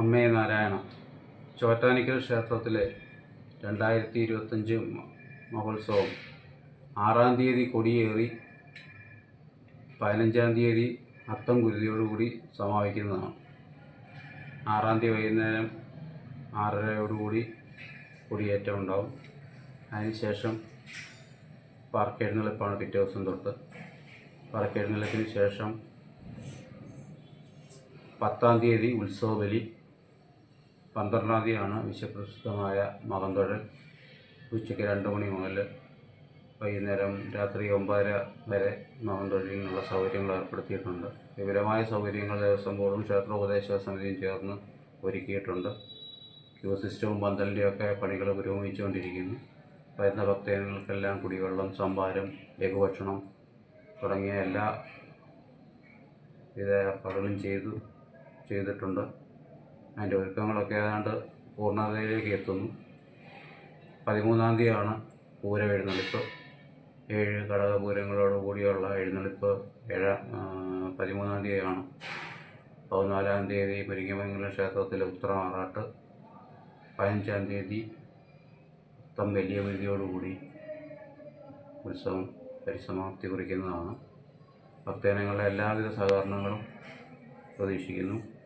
അമ്മേ നാരായണ ചോറ്റാനിക്കൽ ക്ഷേത്രത്തിലെ രണ്ടായിരത്തി ഇരുപത്തഞ്ച് മഹോത്സവം. ആറാം തീയതി കൊടിയേറി പതിനഞ്ചാം തീയതി അത്തം കുരുതിയോടുകൂടി സമാപിക്കുന്നതാണ്. ആറാം തീയതി വൈകുന്നേരം ആറരയോടുകൂടി കൊടിയേറ്റം ഉണ്ടാവും. അതിനുശേഷം പറക്കെഴുന്നള്ളിപ്പാണ് പിറ്റേ ദിവസം തൊട്ട്. പറക്കെഴുന്നള്ളിപ്പിന് ശേഷം പത്താം തീയതി ഉത്സവ ബലി പന്ത്രണ്ടാം തീയതിയാണ് വിശ്വപ്രസിദ്ധമായ മകന്തൊഴൽ ഉച്ചയ്ക്ക് രണ്ട് മണി മുതൽ വൈകുന്നേരം രാത്രി ഒമ്പതര വരെ മകന്തൊഴിലിനുള്ള സൗകര്യങ്ങൾ ഏർപ്പെടുത്തിയിട്ടുണ്ട്. വിപുലമായ സൗകര്യങ്ങൾ ദേവസ്വം ബോർഡും ക്ഷേത്ര ഉപദേശക സമിതിയും ചേർന്ന് ഒരുക്കിയിട്ടുണ്ട്. ക്യൂ സിസ്റ്റവും പന്തലിന്റെയൊക്കെ പണികൾ പുരോഗമിച്ചുകൊണ്ടിരിക്കുന്നു. വരുന്ന ഭക്തജനങ്ങൾക്കെല്ലാം കുടിവെള്ളം സംഭാരം ലഘുഭക്ഷണം തുടങ്ങിയ എല്ലാ വിധ ഏർപ്പാടുകളും ചെയ്തു ചെയ്തിട്ടുണ്ട്. അതിന്റെ ഒരുക്കങ്ങളൊക്കെ ഏതാണ്ട് പൂർണതയിലേക്ക് എത്തുന്നു. പതിമൂന്നാം തീയതിയാണ് പൂരം എഴുന്നള്ളിപ്പ്. ഏഴ് ഘടകപൂരങ്ങളോട് കൂടിയുള്ള എഴുന്നള്ളിപ്പ് ഏഴാം പതിമൂന്നാം തീയതിയാണ്. പതിനാലാം തീയതി മുരിങ്ങമംഗലം ക്ഷേത്രത്തിലെ ഉത്തരമാറാട്ട് പതിനഞ്ചാം തീയതി ഉത്തം വലിയ വിധിയോടുകൂടി ഉത്സവം പരിസമാപ്തി കുറിക്കുന്നതാണ്. ഭക്തജനങ്ങളുടെ എല്ലാവിധ സഹകരണങ്ങളും പ്രതീക്ഷിക്കുന്നു.